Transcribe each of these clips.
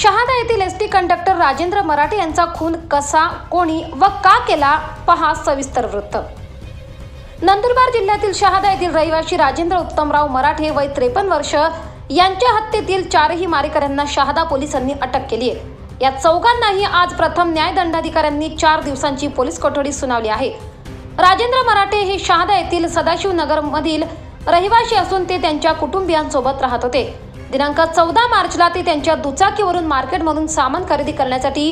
शहादा येथील S T conductor Rajendra Marathe यांचा खून कसा कोणी व का केला पहा सविस्तर वृत्त. नंदुरबार जिल्ह्यातील शहादा येथील रहिवासी राजेंद्र उत्तमराव मराठे वय त्रेपन्न वर्ष यांच्या हत्येतील चारही मारेकऱ्यांना शहादा पोलिसांनी अटक केली आहे. या चौघांनाही आज प्रथम न्यायदंडाधिकाऱ्यांनी चार दिवसांची पोलीस कोठडी सुनावली आहे. राजेंद्र मराठे हे शहादा येथील सदाशिव नगर मधील रहिवासी असून ते त्यांच्या कुटुंबियांसोबत राहत होते. दिनांक चौदा मार्चला ते त्यांच्या दुचाकीवरून मार्केटमधून सामान खरेदी करण्यासाठी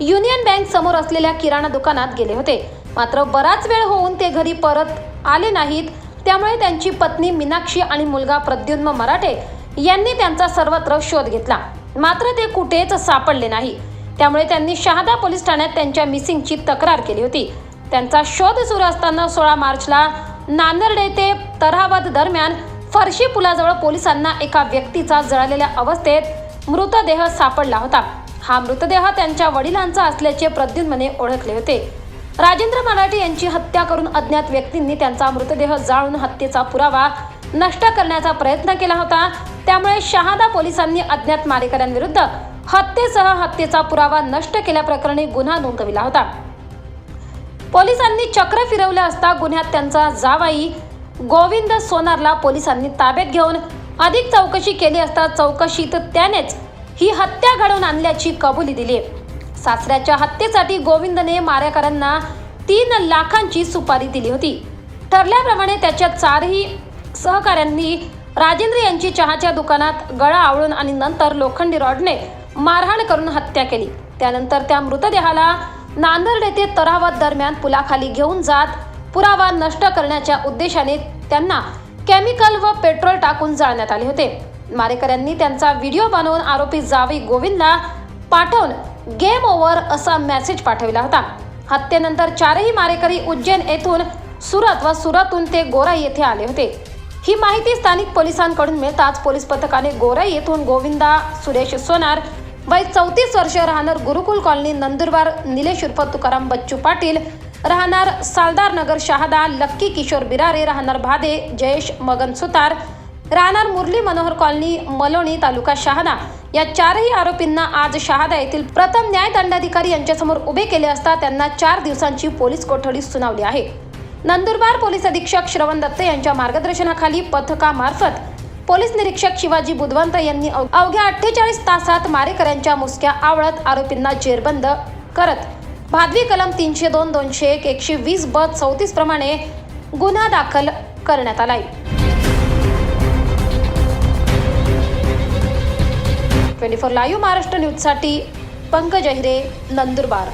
युनियन बँक समोर असलेल्या किराणा दुकानात गेले होते. मात्र बराच वेळ होऊन ते घरी परत आले नाहीत. त्यामुळे त्यांची पत्नी मीनाक्षी आणि मुलगा प्रद्युम्न मराठे यांनी त्यांचा सर्वत्र शोध घेतला. मात्र ते कुठेच सापडले नाही. त्यामुळे त्यांनी शहादा पोलीस ठाण्यात त्यांच्या मिसिंगची तक्रार केली होती. त्यांचा शोध सुरू असताना सोळा मार्चला नांदर्डे ते तऱ्हावद दरम्यान फरशी पुलाजवळ पोलिसांना एका व्यक्तीचा जळालेल्या अवस्थेत मृतदेह सापडला होता. हा मृतदेह त्यांच्या वडिलांचा असल्याचे प्रद्युम्नने ओळखले होते. राजेंद्र मराठे यांची हत्या करून अज्ञात व्यक्तींनी त्यांचा मृतदेह जाळून हत्येचा पुरावा नष्ट करण्याचा प्रयत्न केला होता. त्यामुळे शहादा पोलिसांनी अज्ञात मारेकऱ्यांविरुद्ध हत्येसह हत्येचा पुरावा नष्ट केल्याप्रकरणी गुन्हा नोंदविला होता. पोलिसांनी चक्र फिरवले असता गुन्ह्यात त्यांचा जावाई गोविंद सोनारला पोलिसांनी ताब्यात घेऊन अधिक चौकशी केली असता चौकशीत त्यानेच ही हत्या घडवून आणल्याची कबुली दिली. सासऱ्याच्या हत्येसाठी गोविंदने मारेकऱ्यांना तीन लाखांची सुपारी दिली होती. ठरल्याप्रमाणे त्याच्या चारही सहकाऱ्यांनी राजेंद्र यांची चहाच्या दुकानात गळा आवळून आणि नंतर लोखंडी रॉडने मारहाण करून हत्या केली. त्यानंतर त्या मृतदेहाला नांदर्ड येथे तरावत दरम्यान पुलाखाली घेऊन जात पुरावा नष्ट करण्याच्या उद्देशाने त्यांना केमिकल व पेट्रोल टाकून जाळण्यात आले होते. मारेकऱ्यांनी त्यांचा व्हिडिओ बनवून आरोपी जावी गोविंदला पाठवून गेम ओव्हर असा मेसेज पाठविला होता. हत्येनंतर चारही मारेकरी उज्जैन येथून सुरत व सुरतहून ते गोराई येथे आले होते. ही माहिती स्थानिक पोलिसांकडून मिळताच पोलीस पथकाने गोराई येथून गोविंदा सुरेश सोनार वय चौतीस वर्ष राहणार गुरुकुल कॉलनी नंदुरबार निलेश उर्फ तुकाराम बच्चू पाटील राहणार सालदार नगर शहादा लक्की किशोर बिरारे राहणार भादे जयेश मगन सुतार राहणार मुरली मनोहर कॉलनी मलोणी तालुका शहादा. या चारही आरोपींना आज शहादा येथील प्रथम न्याय दंडाधिकारी यांच्यासमोर उभे केले असता त्यांना चार दिवसांची पोलीस कोठडी सुनावली आहे. नंदुरबार पोलीस अधीक्षक श्रवण दत्त यांच्या मार्गदर्शनाखाली पथकामार्फत पोलीस निरीक्षक शिवाजी बुधवंत यांनी अव- अवघ्या अठ्ठेचाळीस तासात मारेकऱ्यांच्या मुसक्या आवळत आरोपींना जेरबंद करत भादवी कलम तीनशे दोन दोनशे एक एकशे वीस ब चौतीस प्रमाणे गुन्हा दाखल करण्यात आलाय. ट्वेंटी फोर लाईव्ह महाराष्ट्र न्यूजसाठी पंकज अहिरे नंदुरबार.